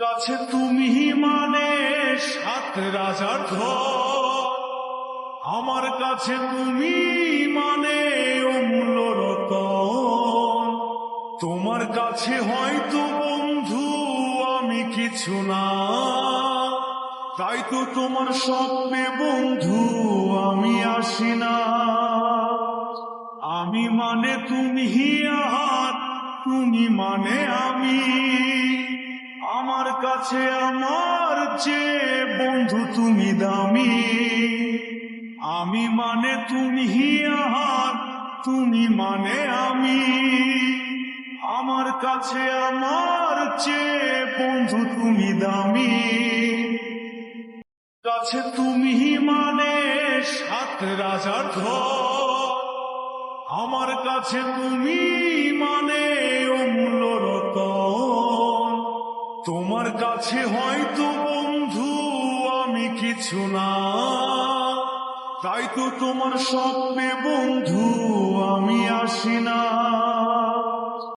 কাছে তুমি মানে সাত রাজার আমার কাছে তুমি মানে অমূল্য রতন তোমার কাছে হয়তো বন্ধু আমি কিছু না। তাই তো তোমার স্বপ্নে বন্ধু আমি আসি না। আমি মানে তুমি আর তুমি মানে আমি। কাছে আমার যে বন্ধু তুমি দামি। আমি মানে তুমি আর তুমি মানে আমি। আমার কাছে আমার যে বন্ধু তুমি দামি। কাছে তুমি মানে সাত রাজার ঘর। আমার কাছে তুমি কাছে হয়তো বন্ধু আমি কিছু না। তাই তো তোমার স্বপ্নে বন্ধু আমি আসি না।